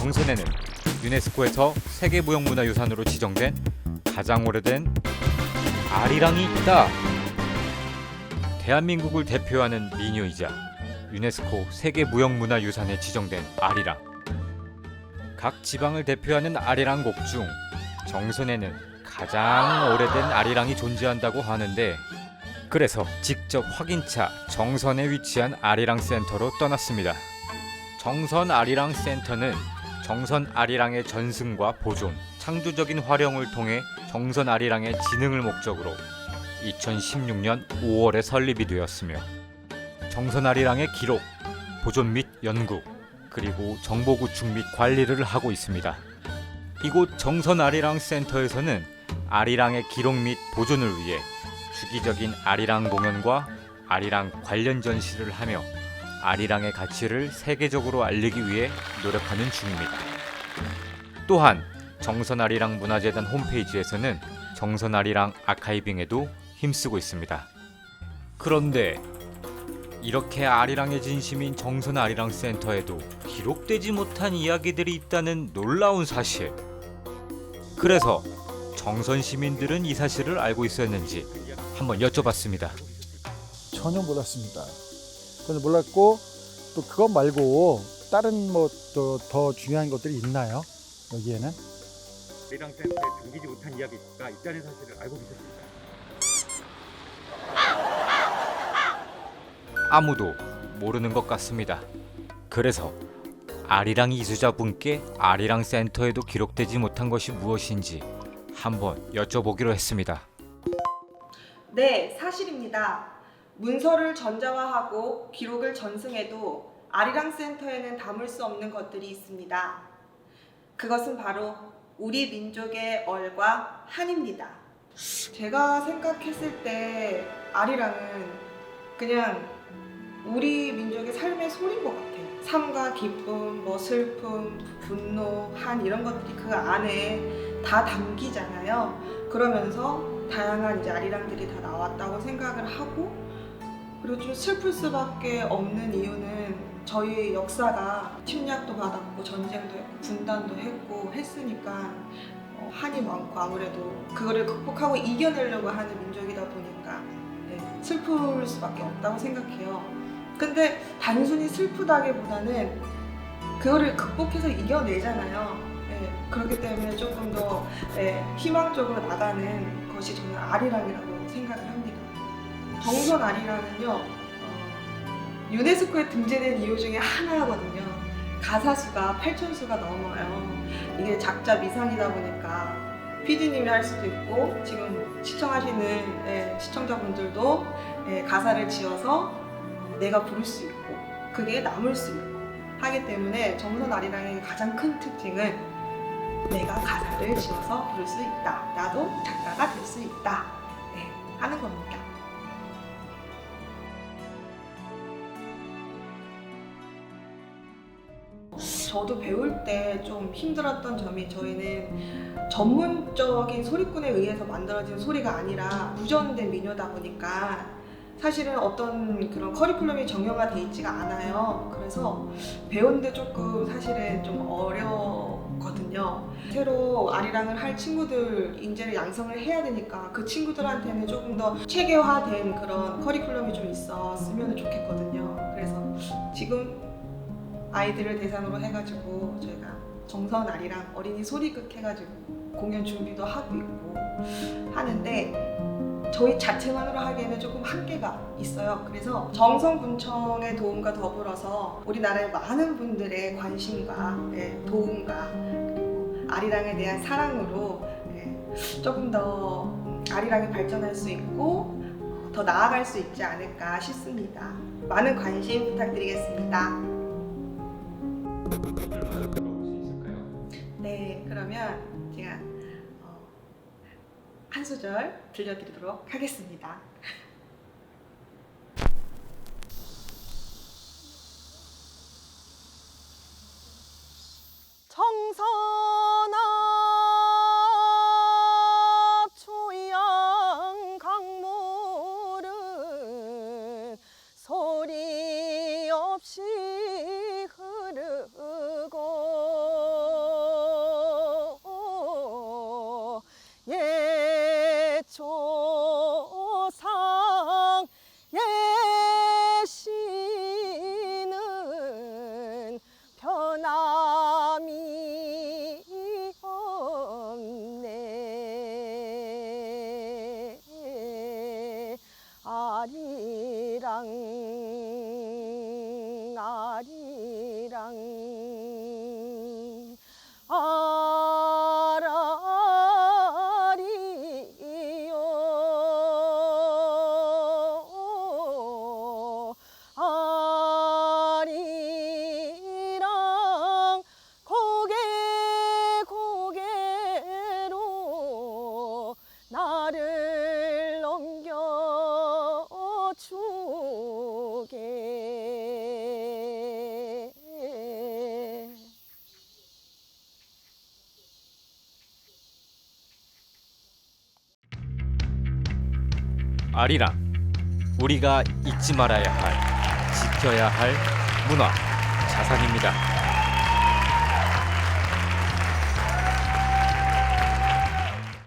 정선에는 유네스코에서 세계무형문화유산으로 지정된 가장 오래된 아리랑이 있다. 대한민국을 대표하는 민요이자 유네스코 세계무형문화유산에 지정된 아리랑. 각 지방을 대표하는 아리랑 곡 중 정선에는 가장 오래된 아리랑이 존재한다고 하는데 그래서 직접 확인차 정선에 위치한 아리랑 센터로 떠났습니다. 정선 아리랑 센터는 정선 아리랑의 전승과 보존, 창조적인 활용을 통해 정선 아리랑의 진흥을 목적으로 2016년 5월에 설립이 되었으며 정선 아리랑의 기록, 보존 및 연구, 그리고 정보 구축 및 관리를 하고 있습니다. 이곳 정선 아리랑 센터에서는 아리랑의 기록 및 보존을 위해 주기적인 아리랑 공연과 아리랑 관련 전시를 하며 아리랑의 가치를 세계적으로 알리기 위해 노력하는 중입니다. 또한 정선 아리랑 문화재단 홈페이지에서는 정선 아리랑 아카이빙에도 힘쓰고 있습니다. 그런데 이렇게 아리랑의 진심인 정선 아리랑 센터에도 기록되지 못한 이야기들이 있다는 놀라운 사실. 그래서 정선 시민들은 이 사실을 알고 있었는지 한번 여쭤봤습니다. 전혀 몰랐습니다. 전혀 몰랐고 또 그것 말고 다른 뭐또더 중요한 것들이 있나요? 여기에는? 아리랑 센터에 담기지 못한 이야기가 있다는 사실을 알고 계셨습니까? 아무도 모르는 것 같습니다. 그래서 아리랑 이수자분께 아리랑 센터에도 기록되지 못한 것이 무엇인지 한번 여쭤보기로 했습니다. 네, 사실입니다. 문서를 전자화하고 기록을 전승해도 아리랑 센터에는 담을 수 없는 것들이 있습니다. 그것은 바로 우리 민족의 얼과 한입니다. 제가 생각했을 때 아리랑은 그냥 우리 민족의 삶의 소리인 것 같아요. 삶과 기쁨, 뭐 슬픔, 분노, 한 이런 것들이 그 안에 다 담기잖아요. 그러면서 다양한 이제 아리랑들이 다 나왔다고 생각을 하고 그리고 좀 슬플 수밖에 없는 이유는 저희 역사가 침략도 받았고 전쟁도 했고 분단도 했고 했으니까 어, 한이 많고 아무래도 그거를 극복하고 이겨내려고 하는 민족이다 보니까 네, 슬플 수밖에 없다고 생각해요. 근데 단순히 슬프다기보다는 그거를 극복해서 이겨내잖아요. 네, 그렇기 때문에 조금 더 네, 희망적으로 나가는 것이 저는 아리랑이라고 생각을 합니다. 정선 아리랑은요, 어, 유네스코에 등재된 이유 중에 하나거든요. 가사 수가 8천 수가 넘어요. 이게 작자 미상이다 보니까 PD님이 할 수도 있고 지금 시청하시는 예, 시청자분들도 예, 가사를 지어서 어, 내가 부를 수 있고 그게 남을 수 있고 하기 때문에 정선 아리랑의 가장 큰 특징은 내가 가사를 지어서 부를 수 있다. 나도 작가가 될 수 있다. 네, 하는 겁니다. 저도 배울 때 좀 힘들었던 점이 저희는 전문적인 소리꾼에 의해서 만들어진 소리가 아니라 무전된 민요다 보니까 사실은 어떤 그런 커리큘럼이 정형화돼 있지가 않아요. 그래서 배우는데 조금 사실은 좀 어렵거든요. 새로 아리랑을 할 친구들 인재를 양성을 해야 되니까 그 친구들한테는 조금 더 체계화된 그런 커리큘럼이 좀 있었으면 좋겠거든요. 그래서 지금 아이들을 대상으로 해가지고 저희가 정선 아리랑 어린이 소리극 해가지고 공연 준비도 하고 있고 하는데 저희 자체만으로 하기에는 조금 한계가 있어요. 그래서 정성군청의 도움과 더불어서 우리나라의 많은 분들의 관심과 예, 도움과 그리고 아리랑에 대한 사랑으로 예, 조금 더 음, 아리랑이 발전할 수 있고 더 나아갈 수 있지 않을까 싶습니다. 많은 관심 부탁드리겠습니다. 네, 그러면 제가 어, 한 소절 들려드리도록 하겠습니다. 청선아 초양 강물은 소리 없이 아리랑 우리가 잊지 말아야 할 지켜야 할 문화 자산입니다.